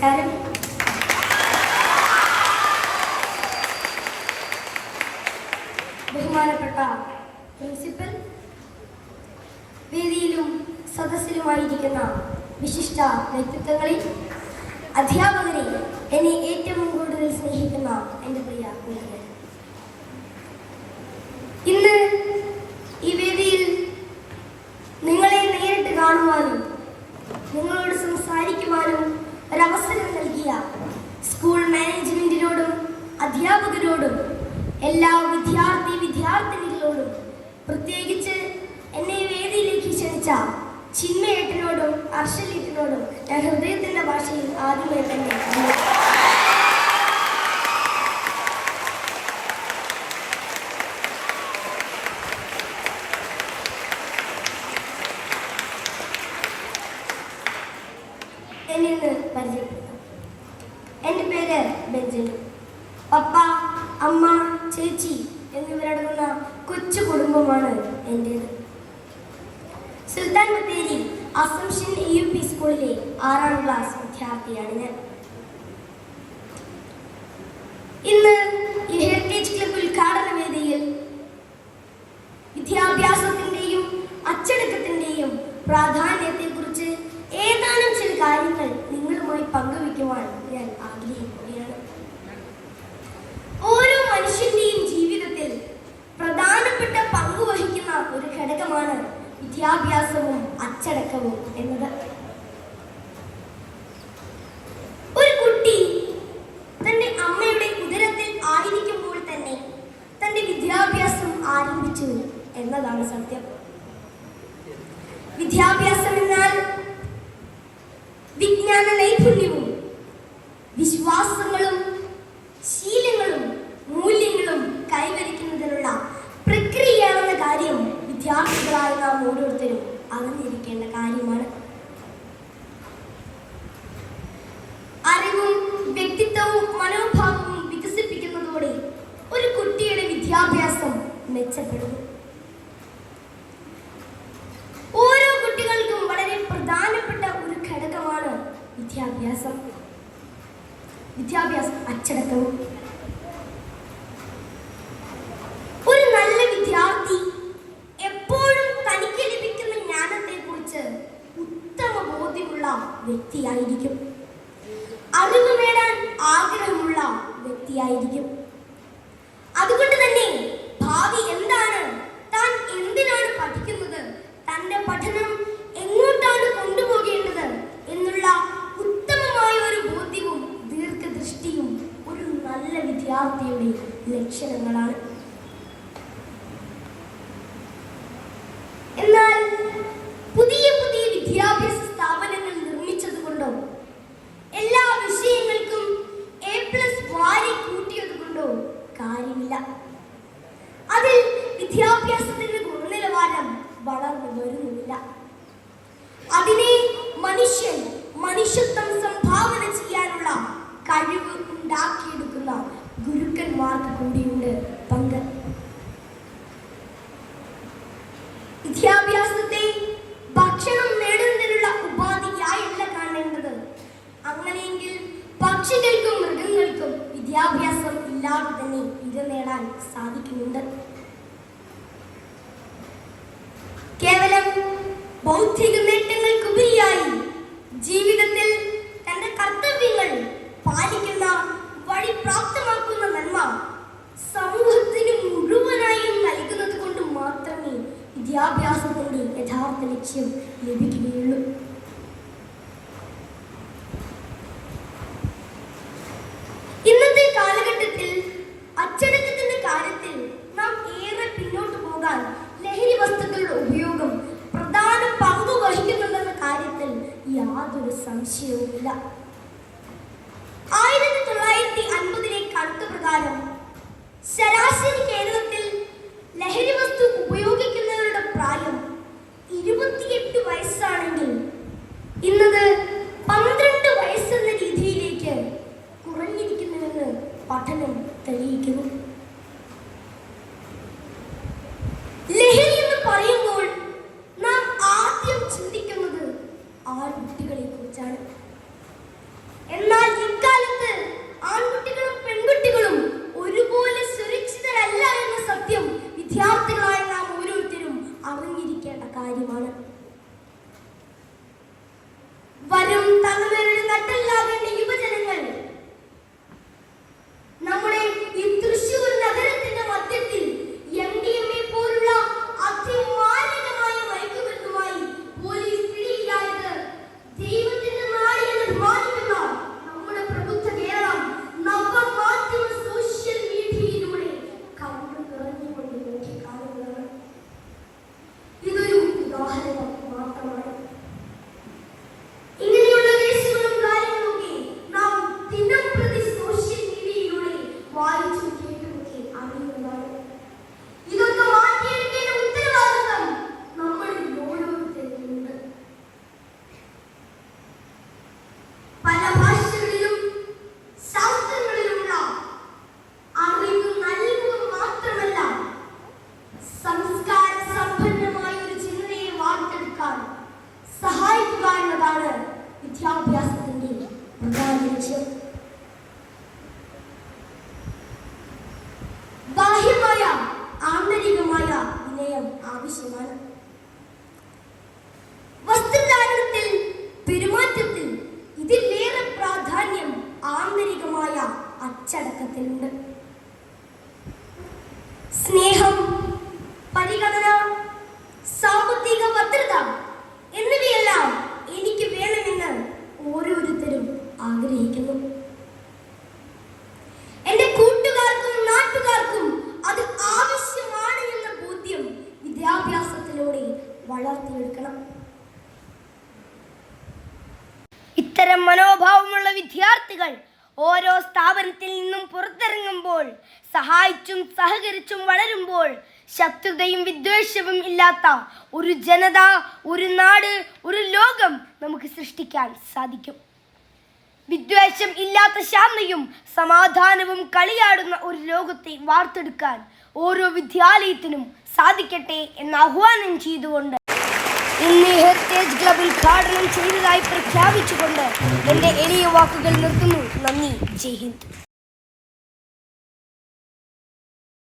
നമസ്കാരം. ബഹുമാനപ്പെട്ട പ്രിൻസിപ്പൽ വേദിയിലും സദസ്സിലുമായിരിക്കുന്ന വിശിഷ്ട വ്യക്തിത്വങ്ങളിൽ അധ്യാപകരെ എന്നെ ഏറ്റവും കൂടുതൽ സ്നേഹിക്കുന്ന. അധ്യാപകരോടും എല്ലാ വിദ്യാർത്ഥി വിദ്യാർത്ഥിനികളോടും പ്രത്യേകിച്ച് എന്നെ വേദിയിലേക്ക് ക്ഷണിച്ച ചിന്മയേട്ടനോടും അർഷലേട്ടനോടും ഞാൻ ഹൃദയത്തിന്റെ ഭാഷയിൽ ആദ്യമേ തന്നെ. എന്നെ പരിചയപ്പെടുത്താം എന്റെ പേര് ബെഞ്ചമിൻ പപ്പ അമ്മ ചേച്ചി എന്നിവരടങ്ങുന്ന കൊച്ചു കുടുംബമാണ് എന്റേത് Sultan Bathery Assumption U P സ്കൂളിലെ ആറാം ക്ലാസ് വിദ്യാർത്ഥിയാണ് ഞാൻ. ഇന്ന് അച്ചടക്കവും എന്നത്. ഒരു കുട്ടി തന്റെ അമ്മയുടെ ഉദരത്തിൽ ആയിരിക്കുമ്പോൾ തന്നെ തന്റെ വിദ്യാഭ്യാസം ആരംഭിച്ചു എന്നതാണ് സത്യം വിദ്യാഭ്യാസം എന്നാൽ വിജ്ഞാന നൈപുണ്യവും വിശ്വാസങ്ങളും ശീലങ്ങളും മൂല്യങ്ങളും കൈവരിക്കുന്നതിനുള്ള പ്രക്രിയയാണെന്ന കാര്യം വിദ്യാർത്ഥികളായ നാം ഓരോരുത്തരും അറിഞ്ഞിരിക്കേണ്ട കാര്യമാണ് അറിവും വ്യക്തിത്വവും മനോഭാവവും വികസിപ്പിക്കുന്നതോടെ ഒരു കുട്ടിയുടെ വിദ്യാഭ്യാസം മെച്ചപ്പെടുന്നു. ഓരോ കുട്ടികൾക്കും വളരെ പ്രധാനപ്പെട്ട ഒരു ഘടകമാണ് വിദ്യാഭ്യാസം. വിദ്യാഭ്യാസം അച്ചടക്കവും. ഒരു നല്ല വിദ്യാർത്ഥി എപ്പോഴും തനിക്ക് ലഭിക്കുന്ന ജ്ഞാനത്തെക്കുറിച്ച് ഉത്തമ ബോധ്യമുള്ള വ്യക്തിയായിരിക്കും. അറിവ് നേടാൻ ആഗ്രഹമുള്ള വ്യക്തിയായിരിക്കും. അതുകൊണ്ട് തന്നെ ഭാവി എന്താണ്? താൻ എന്തിനാണ് പഠിക്കുന്നത്? തന്റെ പഠനം എങ്ങോട്ടാണ് കൊണ്ടുപോകേണ്ടത്? എന്നുള്ള ഉത്തമമായ ഒരു ബോധ്യവും ദീർഘദൃഷ്ടിയും ഒരു നല്ല വിദ്യാർത്ഥിയുടെ ലക്ഷണങ്ങളാണ് നേടാൻ സാധിക്കുന്നുണ്ട്. കേവലം ബൗദ്ധിക നേട്ടങ്ങൾക്കുപരിയായി ജീവിതത്തിൽ തന്റെ കർത്തവ്യങ്ങൾ പാലിക്കുന്ന വഴി പ്രാപ്തമാക്കുന്ന നന്മ സമൂഹത്തിന് മുഴുവനായും നൽകുന്നത് കൊണ്ട് മാത്രമേ വിദ്യാഭ്യാസത്തിന്റെ യഥാർത്ഥ ലക്ഷ്യം ലഭിക്കുകയുള്ളൂ. യാതൊരു സംശയവുമില്ല. ആയിരത്തി തൊള്ളായിരത്തി അൻപതിലെ കണക്ക് പ്രകാരം ശരാശരി കേരളത്തിൽ ലഹരി വസ്തു ഉപയോഗിക്കുന്നവരുടെ പ്രായം ഇരുപത്തിയെട്ട് വയസ്സാണെങ്കിൽ ഇന്നത് പന്ത്രണ്ട് വയസ്സെന്ന രീതിയിലേക്ക് കുറഞ്ഞിരിക്കുന്നുവെന്ന് പഠനം തെളിയിക്കുന്നു. ലഹരി എന്ന് പറയുമ്പോൾ നാം ആദ്യം ചിന്തിക്കുന്നത് ആറ് കുട്ടികളെ കുറിച്ചാണ്. എന്നാൽ ഇക്കാലത്ത് ആൺകുട്ടികളും പെൺകുട്ടികളും ഒരുപോലെ സുരക്ഷിതരല്ല എന്ന സത്യം വിദ്യാർത്ഥികളായ നാം ഓരോരുത്തരും അറിഞ്ഞിരിക്കേണ്ട കാര്യമാണ്. എന്നതാണ് വിദ്യാഭ്യാസത്തിന്റെ പ്രധാന ലക്ഷ്യം. ബാഹ്യമായ ആന്തരികമായ വിനയം ആവശ്യമാണ്. വളർത്തിയെടുക്കണം ഇത്തരം മനോഭാവമുള്ള വിദ്യാർത്ഥികൾ ഓരോ സ്ഥാപനത്തിൽ നിന്നും പുറത്തിറങ്ങുമ്പോൾ സഹായിച്ചും സഹകരിച്ചും വളരുമ്പോൾ ശത്രുതയും വിദ്വേഷവും ഇല്ലാത്ത ഒരു ജനത ഒരു നാട് ഒരു ലോകം നമുക്ക് സൃഷ്ടിക്കാൻ സാധിക്കും. വിദ്വേഷം ഇല്ലാത്ത ശാന്തയും സമാധാനവും കളിയാടുന്ന ഒരു ലോകത്തെ വാർത്തെടുക്കാൻ ഓരോ വിദ്യാലയത്തിനും സാധിക്കട്ടെ എന്ന് ആഹ്വാനം ചെയ്തുകൊണ്ട് ഇന്ന് ഹെറിറ്റേജ് ക്ലബ് ഉദ്ഘാടനം ചെയ്തതായി പ്രഖ്യാപിച്ചുകൊണ്ട് എന്റെ എളിയ വാക്കുകൾ നിർത്തുന്നു. നന്ദി. ജയ് ഹിന്ദ്.